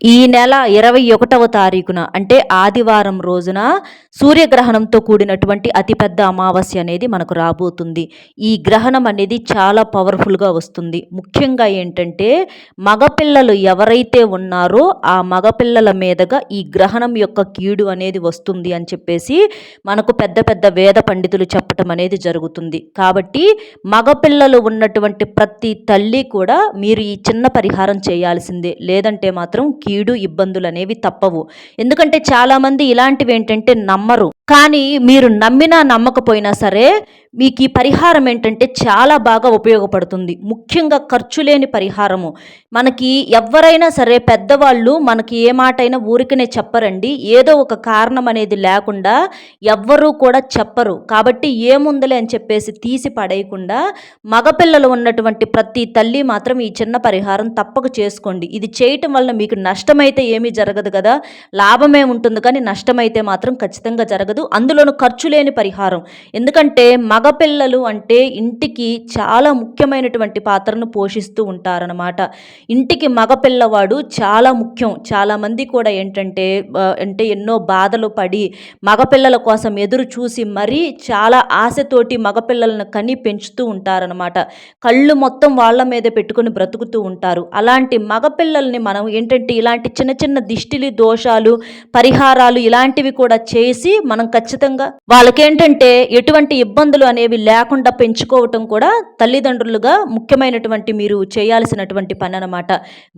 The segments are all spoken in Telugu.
ఈ నెల ఇరవై ఒకటవ తారీఖున అంటే ఆదివారం రోజున సూర్యగ్రహణంతో కూడినటువంటి అతిపెద్ద అమావాస్య అనేది మనకు రాబోతుంది. ఈ గ్రహణం అనేది చాలా పవర్ఫుల్గా వస్తుంది. ముఖ్యంగా ఏంటంటే మగపిల్లలు ఎవరైతే ఉన్నారో ఆ మగపిల్లల మీదుగా ఈ గ్రహణం యొక్క కీడు అనేది వస్తుంది అని చెప్పేసి మనకు పెద్ద పెద్ద వేద పండితులు చెప్పటం అనేది జరుగుతుంది. కాబట్టి మగపిల్లలు ఉన్నటువంటి ప్రతి తల్లి కూడా మీరు ఈ చిన్న పరిహారం చేయాల్సిందే. లేదంటే మాత్రం కీడు ఇబ్బందులు అనేవి తప్పవు. ఎందుకంటే చాలామంది ఇలాంటివి ఏంటంటే నమ్మరు. కానీ మీరు నమ్మినా నమ్మకపోయినా సరే మీకు ఈ పరిహారం ఏంటంటే చాలా బాగా ఉపయోగపడుతుంది. ముఖ్యంగా ఖర్చు లేని పరిహారము. మనకి ఎవరైనా సరే పెద్దవాళ్ళు మనకి ఏ మాటైనా ఊరికనే చెప్పరండి. ఏదో ఒక కారణం అనేది లేకుండా ఎవ్వరూ కూడా చెప్పరు. కాబట్టి ఏముందలే అని చెప్పేసి తీసి పడేయకుండా మగపిల్లలు ఉన్నటువంటి ప్రతి తల్లి మాత్రం ఈ చిన్న పరిహారం తప్పక చేసుకోండి. ఇది చేయటం వల్ల మీకు నష్టమైతే ఏమీ జరగదు కదా. లాభమే ఉంటుంది కానీ నష్టమైతే మాత్రం ఖచ్చితంగా జరగదు. అందులోనూ ఖర్చు లేని పరిహారం. ఎందుకంటే మగపిల్లలు అంటే ఇంటికి చాలా ముఖ్యమైనటువంటి పాత్రను పోషిస్తూ ఉంటారనమాట ఇంటికి మగపిల్లవాడు చాలా ముఖ్యం. చాలామంది కూడా ఏంటంటే అంటే ఎన్నో బాధలు పడి మగపిల్లల కోసం ఎదురు చూసి మరీ చాలా ఆశతోటి మగపిల్లలను కని పెంచుతూ ఉంటారనమాట కళ్ళు మొత్తం వాళ్ళ మీద పెట్టుకొని బ్రతుకుతూ ఉంటారు. అలాంటి మగపిల్లల్ని మనం ఏంటంటే ఇలాంటి చిన్న చిన్న దిష్టిలి దోషాలు పరిహారాలు ఇలాంటివి కూడా చేసి మనం మనం ఖచ్చితంగా. వాళ్ళకేంటంటే ఎటువంటి ఇబ్బందులు అనేవి లేకుండా పెంచుకోవటం కూడా తల్లిదండ్రులుగా ముఖ్యమైనటువంటి మీరు చేయాల్సినటువంటి పని అనమాట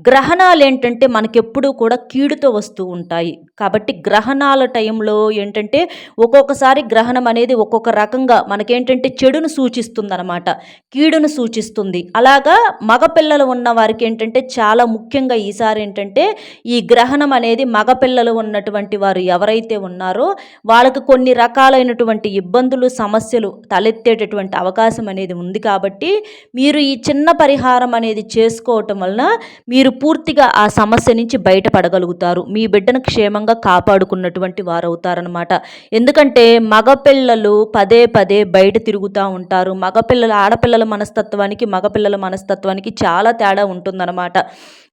గ్రహణాలు ఏంటంటే మనకెప్పుడూ కూడా కీడుతో వస్తూ ఉంటాయి. కాబట్టి గ్రహణాల టైంలో ఏంటంటే ఒక్కొక్కసారి గ్రహణం అనేది ఒక్కొక్క రకంగా మనకేంటంటే చెడును సూచిస్తుంది అనమాట కీడును సూచిస్తుంది. అలాగా మగపిల్లలు ఉన్న వారికి ఏంటంటే చాలా ముఖ్యంగా ఈసారి ఏంటంటే ఈ గ్రహణం అనేది మగపిల్లలు ఉన్నటువంటి వారు ఎవరైతే ఉన్నారో వాళ్ళ వాళ్ళకు కొన్ని రకాలైనటువంటి ఇబ్బందులు సమస్యలు తలెత్తేటటువంటి అవకాశం అనేది ఉంది కాబట్టి మీరు ఈ చిన్న పరిహారం అనేది చేసుకోవటం వలన మీరు పూర్తిగా ఆ సమస్య నుంచి బయటపడగలుగుతారు. మీ బిడ్డను క్షేమంగా కాపాడుకున్నటువంటి వారు అవుతారనమాట ఎందుకంటే మగపిల్లలు పదే పదే బయట తిరుగుతూ ఉంటారు. మగపిల్లల ఆడపిల్లల మనస్తత్వానికి మగపిల్లల మనస్తత్వానికి చాలా తేడా ఉంటుందన్నమాట.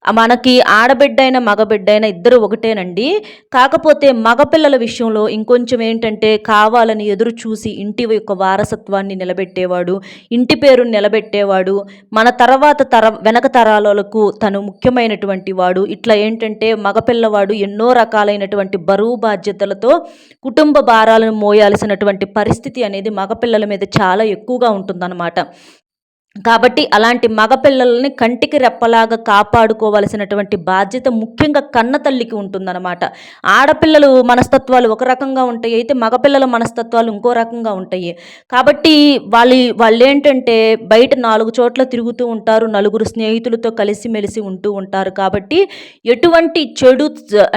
మనకి ఆడబిడ్డైన మగబిడ్డైన ఇద్దరు ఒకటేనండి. కాకపోతే మగపిల్లల విషయంలో ఇంకొంచెం ఏంటంటే కావాలని ఎదురు చూసి ఇంటి యొక్క వారసత్వాన్ని నిలబెట్టేవాడు ఇంటి పేరుని నిలబెట్టేవాడు మన తర్వాత తర వెనక తరాలకు తను ముఖ్యమైనటువంటి వాడు. ఇట్లా ఏంటంటే మగపిల్లవాడు ఎన్నో రకాలైనటువంటి బరువు బాధ్యతలతో కుటుంబ భారాలను మోయాల్సినటువంటి పరిస్థితి అనేది మగపిల్లల మీద చాలా ఎక్కువగా ఉంటుందన్నమాట. కాబట్టి అలాంటి మగపిల్లల్ని కంటికి రెప్పలాగా కాపాడుకోవలసినటువంటి బాధ్యత ముఖ్యంగా కన్న తల్లికి ఉంటుందన్నమాట. ఆడపిల్లలు మనస్తత్వాలు ఒక రకంగా ఉంటాయి అయితే మగపిల్లల మనస్తత్వాలు ఇంకో రకంగా ఉంటాయి. కాబట్టి వాళ్ళు వాళ్ళు ఏంటంటే బయట నాలుగు చోట్ల తిరుగుతూ ఉంటారు నలుగురు స్నేహితులతో కలిసిమెలిసి ఉంటూ ఉంటారు. కాబట్టి ఎటువంటి చెడు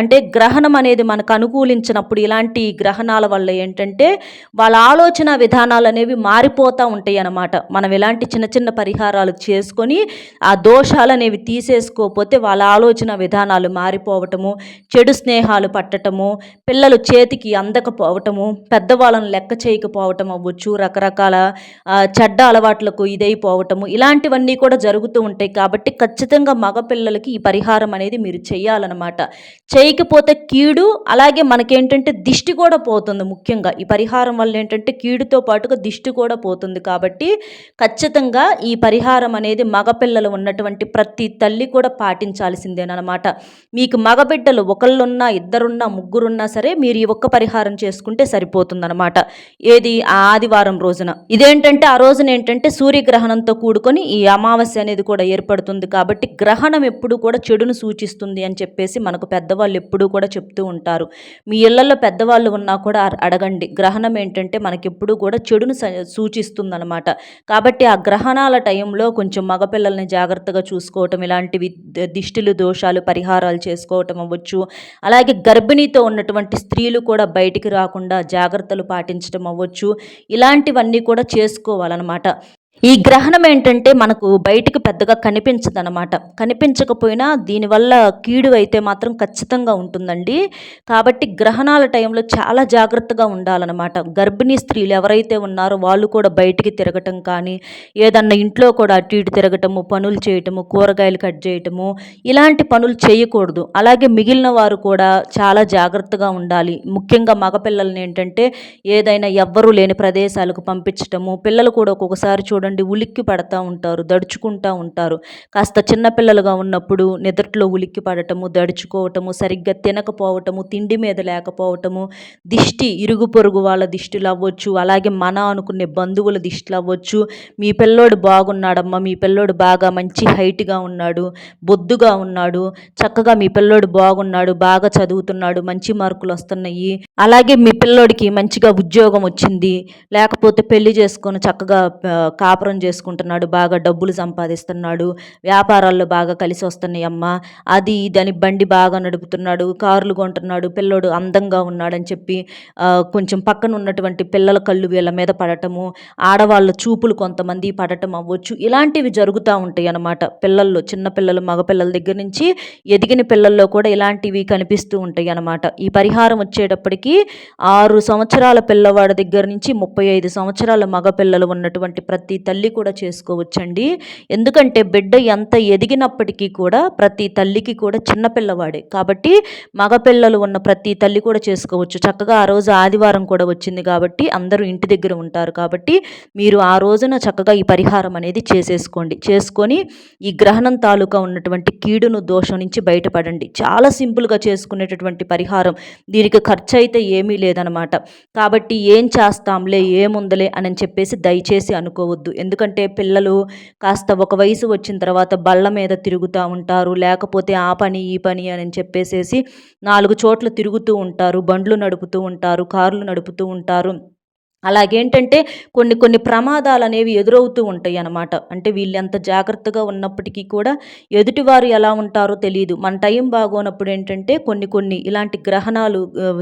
అంటే గ్రహణం అనేది మనకు అనుకూలించినప్పుడు ఇలాంటి గ్రహణాల వల్ల ఏంటంటే వాళ్ళ ఆలోచన విధానాలు అనేవి మారిపోతూ ఉంటాయి అన్నమాట మనం ఇలాంటి చిన్న చిన్న పరిహారాలు చేసుకొని ఆ దోషాలు అనేవి తీసేసుకోకపోతే వాళ్ళ ఆలోచన విధానాలు మారిపోవటము చెడు స్నేహాలు పట్టటము పిల్లలు చేతికి అందకపోవటము పెద్దవాళ్ళను లెక్క చేయకపోవటం అవ్వచ్చు రకరకాల చెడ్డ అలవాట్లకు ఇదైపోవటము ఇలాంటివన్నీ కూడా జరుగుతూ ఉంటాయి. కాబట్టి ఖచ్చితంగా మగపిల్లలకి ఈ పరిహారం అనేది మీరు చేయాలన్నమాట. చేయకపోతే కీడు అలాగే మనకేంటంటే దిష్టి కూడా పోతుంది ముఖ్యంగా. ఈ పరిహారం వల్ల ఏంటంటే కీడుతో పాటుగా దిష్టి కూడా పోతుంది కాబట్టి ఖచ్చితంగా ఈ పరిహారం అనేది మగపిల్లలు ఉన్నటువంటి ప్రతి తల్లి కూడా పాటించాల్సిందేనమాట మీకు మగబిడ్డలు ఒకళ్ళున్నా ఇద్దరున్నా ముగ్గురున్నా సరే మీరు ఈ ఒక్క పరిహారం చేసుకుంటే సరిపోతుందనమాట ఏది? ఆదివారం రోజున. ఇదేంటంటే ఆ రోజున ఏంటంటే సూర్యగ్రహణంతో కూడుకొని ఈ అమావాస్య అనేది కూడా ఏర్పడుతుంది కాబట్టి గ్రహణం ఎప్పుడు కూడా చెడును సూచిస్తుంది అని చెప్పేసి మనకు పెద్దవాళ్ళు ఎప్పుడూ కూడా చెప్తూ ఉంటారు. మీ ఇళ్ళలో పెద్దవాళ్ళు ఉన్నా కూడా అడగండి. గ్రహణం ఏంటంటే మనకి ఎప్పుడూ కూడా చెడును సూచిస్తుంది అనమాట కాబట్టి ఆ స్నానాల టైంలో కొంచెం మగపిల్లల్ని జాగ్రత్తగా చూసుకోవటం ఇలాంటివి దిష్టిలు దోషాలు పరిహారాలు చేసుకోవటం అవ్వచ్చు. అలాగే గర్భిణీతో ఉన్నటువంటి స్త్రీలు కూడా బయటికి రాకుండా జాగ్రత్తలు పాటించడం అవ్వచ్చు. ఇలాంటివన్నీ కూడా చేసుకోవాలన్నమాట. ఈ గ్రహణం ఏంటంటే మనకు బయటికి పెద్దగా కనిపించదనమాట కనిపించకపోయినా దీనివల్ల కీడు అయితే మాత్రం ఖచ్చితంగా ఉంటుందండి. కాబట్టి గ్రహణాల టైంలో చాలా జాగ్రత్తగా ఉండాలన్నమాట. గర్భిణీ స్త్రీలు ఎవరైతే ఉన్నారో వాళ్ళు కూడా బయటికి తిరగటం కానీ ఏదన్నా ఇంట్లో కూడా అటు ఇటు తిరగటము పనులు చేయటము కూరగాయలు కట్ చేయటము ఇలాంటి పనులు చేయకూడదు. అలాగే మిగిలిన వారు కూడా చాలా జాగ్రత్తగా ఉండాలి. ముఖ్యంగా మగపిల్లల్ని ఏంటంటే ఏదైనా ఎవ్వరూ లేని ప్రదేశాలకు పంపించటము పిల్లలు కూడా ఒక్కొక్కసారి చూడండి చూడండి ఉలిక్కి పడతా ఉంటారు దడుచుకుంటూ ఉంటారు. కాస్త చిన్నపిల్లలుగా ఉన్నప్పుడు నిద్రలో ఉలిక్కి పడటము దడుచుకోవటము సరిగ్గా తినకపోవటము తిండి మీద లేకపోవటము దిష్టి ఇరుగు పొరుగు వాళ్ళ దిష్టిలు అవ్వచ్చు అలాగే మన అనుకునే బంధువుల దిష్టిలు అవ్వచ్చు. మీ పిల్లోడు బాగున్నాడమ్మా మీ పిల్లోడు బాగా మంచి హైట్గా ఉన్నాడు బొద్దుగా ఉన్నాడు చక్కగా మీ పిల్లోడు బాగున్నాడు బాగా చదువుతున్నాడు మంచి మార్కులు వస్తున్నాయి. అలాగే మీ పిల్లోడికి మంచిగా ఉద్యోగం వచ్చింది లేకపోతే పెళ్ళి చేసుకొని చక్కగా కాప కాపురం చేసుకుంటున్నాడు బాగా డబ్బులు సంపాదిస్తున్నాడు వ్యాపారాల్లో బాగా కలిసి వస్తున్నాయి అమ్మ. అది దాని బండి బాగా నడుపుతున్నాడు కార్లు కొంటున్నాడు పిల్లోడు అందంగా ఉన్నాడని చెప్పి కొంచెం పక్కన ఉన్నటువంటి పిల్లల కళ్ళు వీళ్ళ మీద పడటము ఆడవాళ్ళ చూపులు కొంతమంది పడటం అవ్వచ్చు. ఇలాంటివి జరుగుతూ ఉంటాయి అన్నమాట పిల్లల్లో చిన్నపిల్లలు మగపిల్లల దగ్గర నుంచి ఎదిగిన పిల్లల్లో కూడా ఇలాంటివి కనిపిస్తూ ఉంటాయి అన్నమాట. ఈ పరిహారం వచ్చేటప్పటికి ఆరు సంవత్సరాల పిల్లవాడి దగ్గర నుంచి ముప్పై ఐదు సంవత్సరాల మగపిల్లలు ఉన్నటువంటి ప్రతి తల్లి కూడా చేసుకోవచ్చండి. ఎందుకంటే బిడ్డ ఎంత ఎదిగినప్పటికీ కూడా ప్రతి తల్లికి కూడా చిన్నపిల్లవాడే కాబట్టి మగపిల్లలు ఉన్న ప్రతి తల్లి కూడా చేసుకోవచ్చు. చక్కగా ఆ రోజు ఆదివారం కూడా వచ్చింది కాబట్టి అందరూ ఇంటి దగ్గర ఉంటారు కాబట్టి మీరు ఆ రోజున చక్కగా ఈ పరిహారం అనేది చేసేసుకోండి. చేసుకొని ఈ గ్రహణం తాలూకా ఉన్నటువంటి కీడును దోషం నుంచి బయటపడండి. చాలా సింపుల్గా చేసుకునేటటువంటి పరిహారం. దీనికి ఖర్చు అయితే ఏమీ లేదనమాట. కాబట్టి ఏం చేస్తాంలే ఏముందలే అని చెప్పేసి దయచేసి అనుకోవద్దు. ఎందుకంటే పిల్లలు కాస్త ఒక వయసు వచ్చిన తర్వాత బళ్ళ మీద తిరుగుతూ ఉంటారు లేకపోతే ఆ పని ఈ పని అని చెప్పేసేసి నాలుగు చోట్ల తిరుగుతూ ఉంటారు బండ్లు నడుపుతూ ఉంటారు కార్లు నడుపుతూ ఉంటారు. అలాగేంటంటే కొన్ని కొన్ని ప్రమాదాలు అనేవి ఎదురవుతూ ఉంటాయి అన్నమాట. అంటే వీళ్ళు ఎంత జాగ్రత్తగా ఉన్నప్పటికీ కూడా ఎదుటివారు ఎలా ఉంటారో తెలియదు మన టైం బాగోనప్పుడు ఏంటంటే కొన్ని కొన్ని ఇలాంటి గ్రహణాలు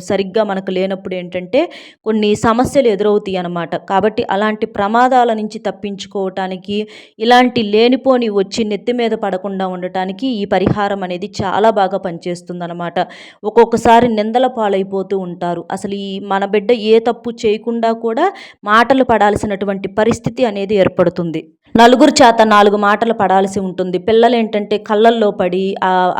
సరిగ్గా మనకు లేనప్పుడు ఏంటంటే కొన్ని సమస్యలు ఎదురవుతాయి అన్నమాట. కాబట్టి అలాంటి ప్రమాదాల నుంచి తప్పించుకోవటానికి ఇలాంటి లేనిపోని వచ్చి నెత్తి మీద పడకుండా ఉండటానికి ఈ పరిహారం అనేది చాలా బాగా పనిచేస్తుంది అనమాట ఒక్కొక్కసారి నిందల పాలైపోతూ ఉంటారు. అసలు ఈ మన బిడ్డ ఏ తప్పు చేయకుండా కూడా కూడా మాటలు పడాల్సినటువంటి పరిస్థితి అనేది ఏర్పడుతుంది. నలుగురు చేత నాలుగు మాటలు పడాల్సి ఉంటుంది. పిల్లలు ఏంటంటే కళ్ళల్లో పడి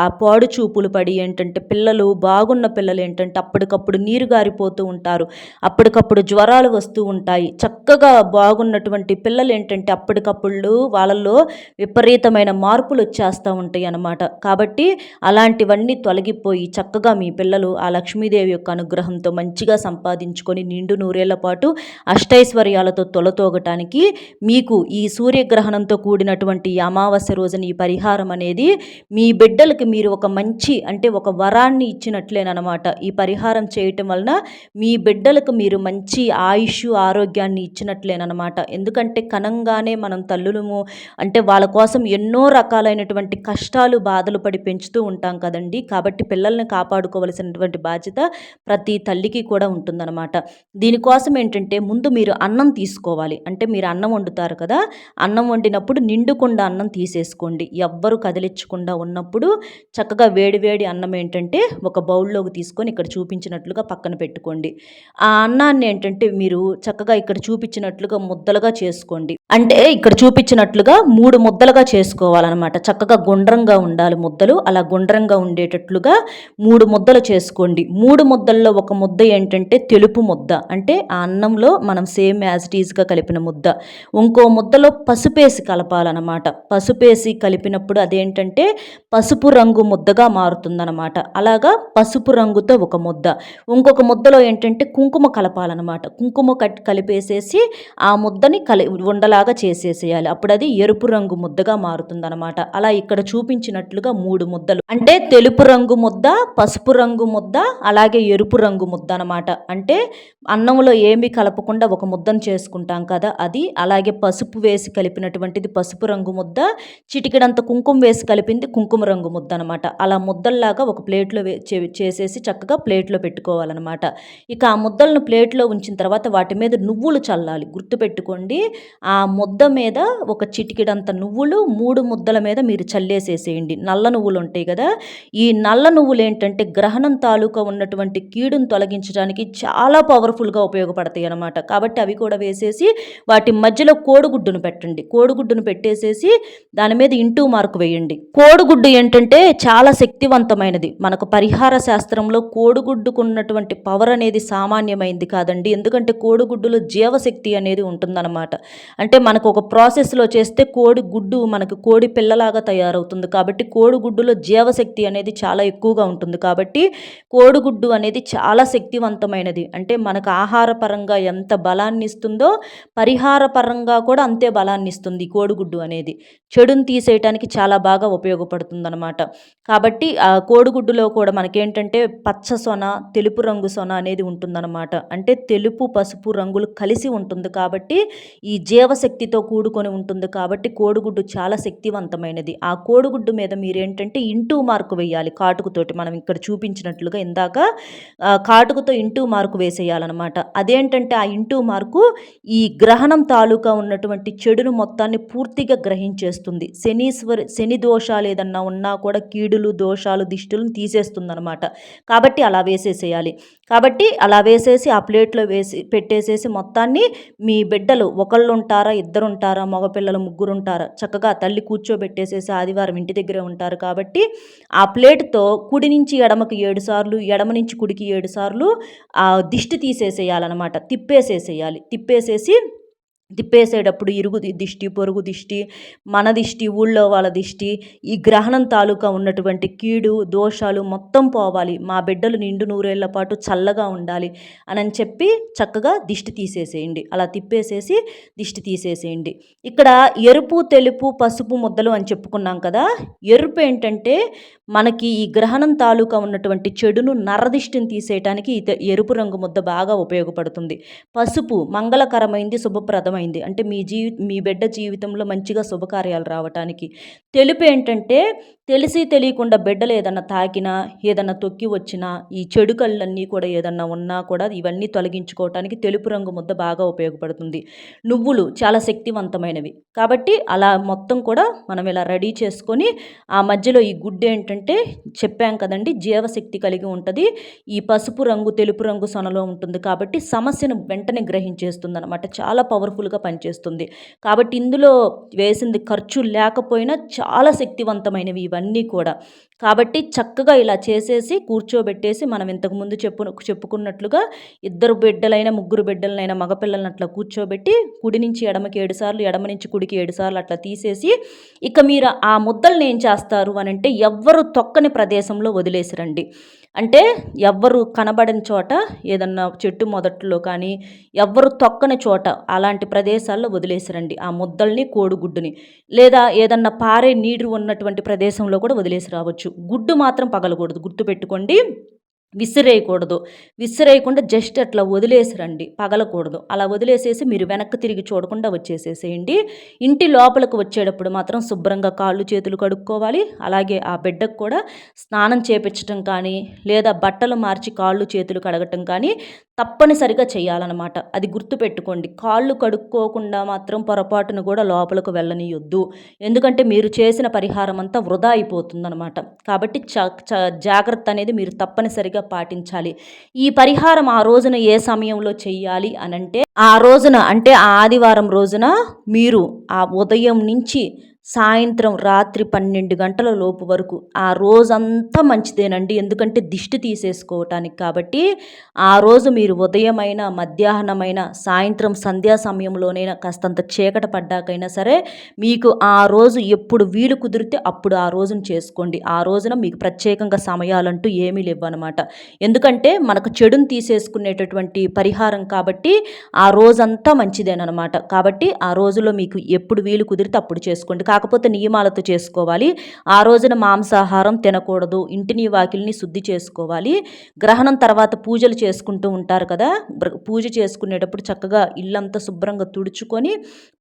ఆ పాడు చూపులు పడి ఏంటంటే పిల్లలు బాగున్న పిల్లలు ఏంటంటే అప్పటికప్పుడు నీరు గారిపోతూ ఉంటారు. అప్పటికప్పుడు జ్వరాలు వస్తూ ఉంటాయి. చక్కగా బాగున్నటువంటి పిల్లలు ఏంటంటే అప్పటికప్పుడు వాళ్ళల్లో విపరీతమైన మార్పులు వచ్చేస్తూ ఉంటాయి అన్నమాట. కాబట్టి అలాంటివన్నీ తొలగిపోయి చక్కగా మీ పిల్లలు ఆ లక్ష్మీదేవి యొక్క అనుగ్రహంతో మంచిగా సంపాదించుకొని నిండు నూరేళ్ళ పాటు అష్టైశ్వర్యాలతో తొలతోగటానికి మీకు ఈ సూర్య సూర్యగ్రహణంతో కూడినటువంటి అమావాస్య రోజున ఈ పరిహారం అనేది మీ బిడ్డలకి మీరు ఒక మంచి అంటే ఒక వరాన్ని ఇచ్చినట్లేనమాట ఈ పరిహారం చేయటం వలన మీ బిడ్డలకు మీరు మంచి ఆయుష్ ఆరోగ్యాన్ని ఇచ్చినట్లేనమాట ఎందుకంటే కనంగానే మనం తల్లులము అంటే వాళ్ళ కోసం ఎన్నో రకాలైనటువంటి కష్టాలు బాధలు పడి పెంచుతూ ఉంటాం కదండి. కాబట్టి పిల్లల్ని కాపాడుకోవలసినటువంటి బాధ్యత ప్రతి తల్లికి కూడా ఉంటుందన్నమాట. దీనికోసం ఏంటంటే ఏంటంటే ముందు మీరు అన్నం తీసుకోవాలి. అంటే మీరు అన్నం వండుతారు కదా అన్నం వండినప్పుడు నిండుకుండా అన్నం తీసేసుకోండి. ఎవ్వరు కదిలించకుండా ఉన్నప్పుడు చక్కగా వేడివేడి అన్నం ఏంటంటే ఒక బౌల్లోకి తీసుకొని ఇక్కడ చూపించినట్లుగా పక్కన పెట్టుకోండి. ఆ అన్నాన్ని ఏంటంటే మీరు చక్కగా ఇక్కడ చూపించినట్లుగా ముద్దలుగా చేసుకోండి. అంటే ఇక్కడ చూపించినట్లుగా మూడు ముద్దలుగా చేసుకోవాలన్నమాట. చక్కగా గుండ్రంగా ఉండాలి ముద్దలు. అలా గుండ్రంగా ఉండేటట్లుగా మూడు ముద్దలు చేసుకోండి. మూడు ముద్దల్లో ఒక ముద్ద ఏంటంటే తెలుపు ముద్ద. అంటే ఆ అన్నంలో మనం సేమ్ యాజ్ ఈజ్గా కలిపిన ముద్ద. ఇంకో ముద్దలో పసుపేసి కలపాలన్నమాట. పసుపేసి కలిపినప్పుడు అదేంటంటే పసుపు రంగు ముద్దగా మారుతుందన్నమాట. అలాగా పసుపు రంగుతో ఒక ముద్ద. ఇంకొక ముద్దలో ఏంటంటే కుంకుమ కలపాలన్నమాట. కుంకుమ కలిపేసేసి ఆ ముద్దని కలి ఉండలాగా చేసేసేయాలి. అప్పుడు అది ఎరుపు రంగు ముద్దగా మారుతుందన్నమాట. అలా ఇక్కడ చూపించినట్లుగా మూడు ముద్దలు. అంటే తెలుపు రంగు ముద్ద పసుపు రంగు ముద్ద అలాగే ఎరుపు రంగు ముద్ద అనమాట అంటే అన్నంలో ఏమి కలపకుండా ఒక ముద్దను చేసుకుంటాం కదా అది. అలాగే పసుపు వేసి కలిపి కలిపినటువంటిది పసుపు రంగు ముద్ద చిటికెడంత కుంకుమ వేసి కలిపింది కుంకుమ రంగు ముద్ద అనమాట అలా ముద్దల్లాగా ఒక ప్లేట్లో చే- చేసేసి చక్కగా ప్లేట్లో పెట్టుకోవాలన్నమాట. ఇక ఆ ముద్దలను ప్లేట్లో ఉంచిన తర్వాత వాటి మీద నువ్వులు చల్లాలి. గుర్తుపెట్టుకోండి ఆ ముద్ద మీద ఒక చిటికెడంత నువ్వులు మూడు ముద్దల మీద మీరు చల్లేసేసేయండి. నల్ల నువ్వులు ఉంటాయి కదా ఈ నల్ల నువ్వులు ఏంటంటే గ్రహణం తాలూకా ఉన్నటువంటి కీడును తొలగించడానికి చాలా పవర్ఫుల్గా ఉపయోగపడతాయి అన్నమాట. కాబట్టి అవి కూడా వేసేసి వాటి మధ్యలో కోడిగుడ్డును పెట్టండి. కోడిగుడ్డును పెట్టేసేసి దాని మీద ఇంటూ మార్కు వేయండి. కోడిగుడ్డు ఏంటంటే చాలా శక్తివంతమైనది. మనకు పరిహార శాస్త్రంలో కోడిగుడ్డుకు ఉన్నటువంటి పవర్ అనేది సామాన్యమైంది కాదండి. ఎందుకంటే కోడిగుడ్డులో జీవశక్తి అనేది ఉంటుందన్నమాట. అంటే మనకు ఒక ప్రాసెస్లో చేస్తే కోడి గుడ్డు మనకు కోడి పిల్లలాగా తయారవుతుంది. కాబట్టి కోడిగుడ్డులో జీవశక్తి అనేది చాలా ఎక్కువగా ఉంటుంది. కాబట్టి కోడిగుడ్డు అనేది చాలా శక్తివంతమైనది. అంటే మనకు ఆహార పరంగా ఎంత బలాన్ని ఇస్తుందో పరిహార పరంగా కూడా అంతే బలాన్ని ఇస్తుంది కోడిగుడ్డు అనేది. చెడుని తీసేయటానికి చాలా బాగా ఉపయోగపడుతుందన్నమాట. కాబట్టి ఆ కోడిగుడ్డులో కూడా మనకేంటంటే పచ్చ సొన తెలుపు రంగు సొన అనేది ఉంటుందన్నమాట. అంటే తెలుపు పసుపు రంగులు కలిసి ఉంటుంది కాబట్టి ఈ జీవశక్తితో కూడుకొని ఉంటుంది కాబట్టి కోడిగుడ్డు చాలా శక్తివంతమైనది. ఆ కోడిగుడ్డు మీద మీరేంటంటే ఇంటూ మార్కు వేయాలి కాటుకుతోటి మనం ఇక్కడ చూపించినట్లుగా ఇందాక కాటుకుతో ఇంటూ మార్కు వేసేయాలన్నమాట. అదేంటంటే ఆ ఇంటూ మార్కు ఈ గ్రహణం తాలూకా ఉన్నటువంటి చెడును మొత్తాన్ని పూర్తిగా గ్రహించేస్తుంది. శనీశ్వరి శని దోషాలు ఏదన్నా ఉన్నా కూడా కీడులు దోషాలు దిష్టులను తీసేస్తుంది అనమాట కాబట్టి అలా వేసేసేయాలి. కాబట్టి అలా వేసేసి ఆ ప్లేట్లో వేసి పెట్టేసేసి మొత్తాన్ని మీ బిడ్డలు ఒకళ్ళు ఉంటారా ఇద్దరు ఉంటారా మగపిల్లలు ముగ్గురు ఉంటారా చక్కగా తల్లి కూర్చోబెట్టేసేసి ఆదివారం ఇంటి దగ్గరే ఉంటారు కాబట్టి ఆ ప్లేట్తో కుడి నుంచి ఎడమకి ఏడు సార్లు ఎడమ నుంచి కుడికి ఏడు సార్లు ఆ దిష్టి తీసేసేయాలన్నమాట. తిప్పేసేసేయాలి. తిప్పేసేసి తిప్పేసేటప్పుడు ఇరుగు దిష్టి పొరుగు దిష్టి మన దిష్టి ఊళ్ళో వాళ్ళ దిష్టి ఈ గ్రహణం తాలూకా ఉన్నటువంటి కీడు దోషాలు మొత్తం పోవాలి. మా బిడ్డలు నిండు నూరేళ్ళ పాటు చల్లగా ఉండాలి అని చెప్పి చక్కగా దిష్టి తీసేసేయండి. అలా తిప్పేసేసి దిష్టి తీసేసేయండి. ఇక్కడ ఎరుపు తెలుపు పసుపు ముద్దలు అని చెప్పుకున్నాం కదా ఎరుపు ఏంటంటే మనకి ఈ గ్రహణం తాలూకా ఉన్నటువంటి చెడును నరదిష్టిని తీసేయటానికి ఎరుపు రంగు ముద్ద బాగా ఉపయోగపడుతుంది. పసుపు మంగళకరమైంది శుభప్రదమైంది. అంటే మీ జీవి మీ బిడ్డ జీవితంలో మంచిగా శుభకార్యాలు రావటానికి. తెలుపు ఏంటంటే తెలిసి తెలియకుండా బిడ్డలు ఏదన్నా తాకినా ఏదన్నా తొక్కి వచ్చినా ఈ చెడు కళ్ళన్నీ కూడా ఏదన్నా ఉన్నా కూడా ఇవన్నీ తొలగించుకోవటానికి తెలుపు రంగు ముద్ద బాగా ఉపయోగపడుతుంది. నువ్వులు చాలా శక్తివంతమైనవి. కాబట్టి అలా మొత్తం కూడా మనం ఇలా రెడీ చేసుకొని ఆ మధ్యలో ఈ గుడ్డు ఏంటంటే చెప్పాం కదండి జీవశక్తి కలిగి ఉంటుంది. ఈ పసుపు రంగు తెలుపు రంగు సొనలో ఉంటుంది. కాబట్టి సమస్యను వెంటనే గ్రహించేస్తుంది అనమాట చాలా పవర్ఫుల్గా పనిచేస్తుంది. కాబట్టి ఇందులో వేసింది ఖర్చు లేకపోయినా చాలా శక్తివంతమైనవి ఇవన్నీ కూడా. కాబట్టి చక్కగా ఇలా చేసేసి కూర్చోబెట్టేసి మనం ఇంతకుముందు చెప్పు చెప్పుకున్నట్లుగా ఇద్దరు బిడ్డలైన ముగ్గురు బిడ్డలైన మగపిల్లలను అట్లా కూర్చోబెట్టి కుడి నుంచి ఎడమకి ఏడు సార్లు ఎడమ నుంచి కుడికి ఏడు సార్లు అట్లా తీసేసి ఇక మీరు ఆ ముద్దల్ని ఏం చేస్తారు అని అంటే ఎవ్వరు తొక్కని ప్రదేశంలో వదిలేసిరండి. అంటే ఎవ్వరు కనబడని చోట ఏదన్నా చెట్టు మొదట్లో కానీ ఎవ్వరు తొక్కని చోట అలాంటి ప్రదేశాల్లో వదిలేసిరండి. ఆ ముద్దల్ని కోడిగుడ్డుని లేదా ఏదన్నా పారే నీరు ఉన్నటువంటి ప్రదేశంలో కూడా వదిలేసి రావచ్చు. గుడ్డు మాత్రం పగలకూడదు. గుర్తుపెట్టుకోండి. విసిరేయకూడదు. విసిరేయకుండా జస్ట్ అట్లా వదిలేసి రండి పగలకూడదు. అలా వదిలేసేసి మీరు వెనక్కి తిరిగి చూడకుండా వచ్చేసేసేయండి. ఇంటి లోపలికి వచ్చేటప్పుడు మాత్రం శుభ్రంగా కాళ్ళు చేతులు కడుక్కోవాలి. అలాగే ఆ బిడ్డకు కూడా స్నానం చేపించటం కానీ లేదా బట్టలు మార్చి కాళ్ళు చేతులు కడగటం కానీ తప్పనిసరిగా చేయాలన్నమాట. అది గుర్తుపెట్టుకోండి. కాళ్ళు కడుక్కోకుండా మాత్రం పొరపాటును కూడా లోపలికి వెళ్ళనియొద్దు. ఎందుకంటే మీరు చేసిన పరిహారం అంతా వృధా అయిపోతుందన్నమాట. కాబట్టి చ చ జాగ్రత్త అనేది మీరు తప్పనిసరిగా పాటించాలి. ఈ పరిహారం ఆ రోజున ఏ సమయంలో చెయ్యాలి అనంటే ఆ రోజున అంటే ఆ ఆదివారం రోజున మీరు ఆ ఉదయం నుంచి సాయంత్రం రాత్రి పన్నెండు గంటల లోపు వరకు ఆ రోజంతా మంచిదేనండి. ఎందుకంటే దిష్టి తీసేసుకోవటానికి కాబట్టి ఆ రోజు మీరు ఉదయమైనా మధ్యాహ్నమైనా సాయంత్రం సంధ్యా సమయంలోనైనా కాస్తంత చీకట పడ్డాకైనా సరే మీకు ఆ రోజు ఎప్పుడు వీలు కుదిరితే అప్పుడు ఆ రోజున చేసుకోండి. ఆ రోజున మీకు ప్రత్యేకంగా సమయాలంటూ ఏమీ లేవు అనమాట ఎందుకంటే మనకు చెడును తీసేసుకునేటటువంటి పరిహారం కాబట్టి ఆ రోజంతా మంచిదేనమాట కాబట్టి ఆ రోజులో మీకు ఎప్పుడు వీలు కుదిరితే అప్పుడు చేసుకోండి. కాకపోతే నియమాలతో చేసుకోవాలి. ఆ రోజున మాంసాహారం తినకూడదు. ఇంటిని వాకిల్ని శుద్ధి చేసుకోవాలి. గ్రహణం తర్వాత పూజలు చేసుకుంటూ ఉంటారు కదా. పూజ చేసుకునేటప్పుడు చక్కగా ఇల్లంతా శుభ్రంగా తుడుచుకొని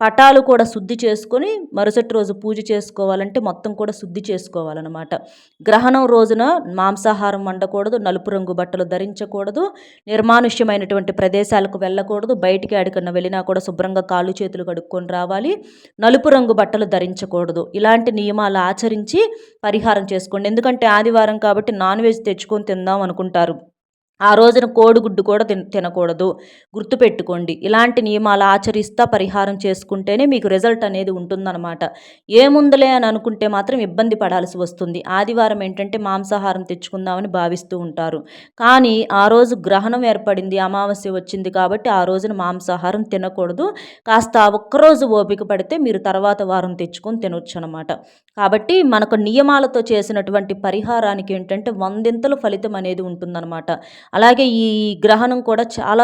పటాలు కూడా శుద్ధి చేసుకొని మరుసటి రోజు పూజ చేసుకోవాలంటే మొత్తం కూడా శుద్ధి చేసుకోవాలన్నమాట. గ్రహణం రోజున మాంసాహారం వండకూడదు నలుపు రంగు బట్టలు ధరించకూడదు నిర్మానుష్యమైనటువంటి ప్రదేశాలకు వెళ్ళకూడదు బయటికి అడికన్నా వెళ్ళినా కూడా శుభ్రంగా కాళ్ళు చేతులు కడుక్కొని రావాలి. నలుపు రంగు బట్టలు ధరించ ఆచరించకూడదు ఇలాంటి నియమాలు ఆచరించి పరిహారం చేసుకోండి. ఎందుకంటే ఆదివారం కాబట్టి నాన్ వెజ్ తెచ్చుకొని తిందాం అనుకుంటారు. ఆ రోజున కోడిగుడ్డు కూడా తిన తినకూడదు. గుర్తుపెట్టుకోండి. ఇలాంటి నియమాలు ఆచరిస్తా పరిహారం చేసుకుంటేనే మీకు రిజల్ట్ అనేది ఉంటుందన్నమాట. ఏముందలే అని అనుకుంటే మాత్రం ఇబ్బంది పడాల్సి వస్తుంది. ఆదివారం ఏంటంటే మాంసాహారం తెచ్చుకుందామని భావిస్తూ ఉంటారు. కానీ ఆ రోజు గ్రహణం ఏర్పడింది అమావాస్య వచ్చింది కాబట్టి ఆ రోజున మాంసాహారం తినకూడదు. కాస్త ఒక్కరోజు ఓపిక పడితే మీరు తర్వాత వారం తెచ్చుకొని తినొచ్చు అనమాట కాబట్టి మనకు నియమాలతో చేసినటువంటి పరిహారానికి ఏంటంటే వందింతలు ఫలితం అనేది ఉంటుందన్నమాట. అలాగే ఈ గ్రహణం కూడా చాలా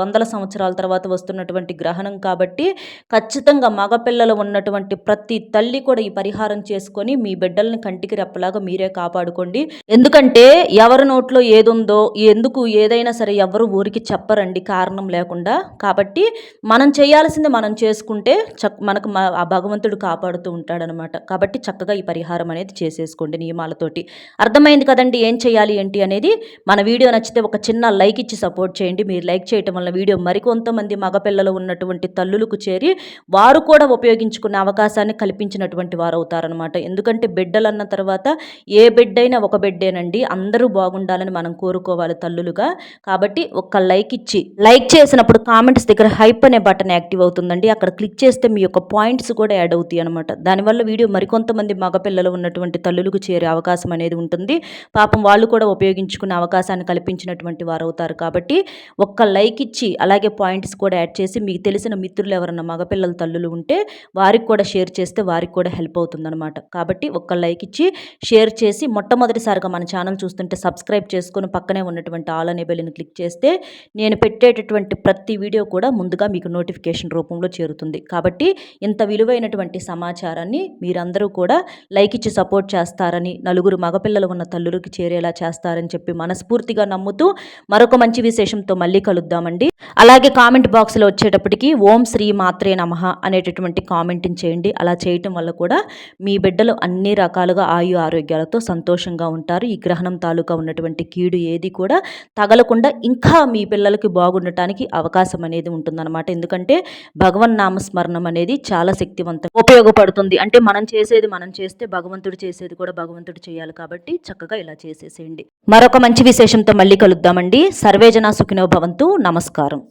వందల సంవత్సరాల తర్వాత వస్తున్నటువంటి గ్రహణం కాబట్టి ఖచ్చితంగా మగపిల్లలు ఉన్నటువంటి ప్రతి తల్లి కూడా ఈ పరిహారం చేసుకొని మీ బిడ్డల్ని కంటికి రెప్పలాగా మీరే కాపాడుకోండి. ఎందుకంటే ఎవరి నోట్లో ఏదుందో ఎందుకు ఏదైనా సరే ఎవరు ఊరికి చెప్పరండి కారణం లేకుండా. కాబట్టి మనం చేయాల్సింది మనం చేసుకుంటే చక్ మనకు ఆ భగవంతుడు కాపాడుతూ ఉంటాడనమాట. కాబట్టి చక్కగా ఈ పరిహారం అనేది చేసేసుకోండి నియమాలతోటి. అర్థమైంది కదండి ఏం చేయాలి ఏంటి అనేది? మన వీడియో నచ్చితే నచ్చితే ఒక చిన్న లైక్ ఇచ్చి సపోర్ట్ చేయండి. మీరు లైక్ చేయటం వల్ల వీడియో మరికొంతమంది మగపిల్లలు ఉన్నటువంటి తల్లులకు చేరి వారు కూడా ఉపయోగించుకునే అవకాశాన్ని కల్పించినటువంటి వారు అవుతారనమాట ఎందుకంటే బిడ్డలు అన్న తర్వాత ఏ బిడ్డైనా ఒక బిడ్డేనండి. అందరూ బాగుండాలని మనం కోరుకోవాలి తల్లులుగా. కాబట్టి ఒక లైక్ ఇచ్చి లైక్ చేసినప్పుడు కామెంట్స్ దగ్గర హైప్ అనే బటన్ యాక్టివ్ అవుతుందండి. అక్కడ క్లిక్ చేస్తే మీ యొక్క పాయింట్స్ కూడా యాడ్ అవుతాయి అనమాట దానివల్ల వీడియో మరికొంతమంది మగపిల్లలు ఉన్నటువంటి తల్లులకు చేరే అవకాశం అనేది ఉంటుంది. పాపం వాళ్ళు కూడా ఉపయోగించుకునే అవకాశాన్ని కల్పించిన ఇచ్చినటువంటి వారు అవుతారు కాబట్టి ఒక్క లైక్ ఇచ్చి అలాగే పాయింట్స్ కూడా యాడ్ చేసి మీకు తెలిసిన మిత్రులు ఎవరన్నా మగపిల్లల తల్లులు ఉంటే వారికి కూడా షేర్ చేస్తే వారికి కూడా హెల్ప్ అవుతుందన్నమాట. కాబట్టి ఒక్క లైక్ ఇచ్చి షేర్ చేసి మొట్టమొదటిసారిగా మన ఛానల్ చూస్తుంటే సబ్స్క్రైబ్ చేసుకుని పక్కనే ఉన్నటువంటి ఆల్ అనే బెల్ని క్లిక్ చేస్తే నేను పెట్టేటటువంటి ప్రతి వీడియో కూడా ముందుగా మీకు నోటిఫికేషన్ రూపంలో చేరుతుంది. కాబట్టి ఇంత విలువైనటువంటి సమాచారాన్ని మీరందరూ కూడా లైక్ ఇచ్చి సపోర్ట్ చేస్తారని నలుగురు మగపిల్లలు ఉన్న తల్లులకి చేరేలా చేస్తారని చెప్పి మనస్ఫూర్తిగా నమ్ముతూ కోరుతూ మరొక మంచి విశేషంతో మళ్ళీ కలుద్దామండి. అలాగే కామెంట్ బాక్స్లో వచ్చేటప్పటికి ఓం శ్రీ మాత్రే నమ అనేటటువంటి కామెంటింగ్ చేయండి. అలా చేయటం వల్ల కూడా మీ బిడ్డలు అన్ని రకాలుగా ఆయు ఆరోగ్యాలతో సంతోషంగా ఉంటారు. ఈ గ్రహణం తాలూకా ఉన్నటువంటి కీడు ఏది కూడా తగలకుండా ఇంకా మీ పిల్లలకి బాగుండటానికి అవకాశం అనేది ఉంటుందన్నమాట. ఎందుకంటే భగవన్ నామస్మరణం అనేది చాలా శక్తివంతం ఉపయోగపడుతుంది. అంటే మనం చేసేది మనం చేస్తే భగవంతుడు చేసేది కూడా భగవంతుడు చేయాలి కాబట్టి చక్కగా ఇలా చేసేసేయండి. మరొక మంచి విశేషంతో మళ్ళీ కలుద్దామండి. సర్వేజన సుఖినో భవంతు. నమస్కారం.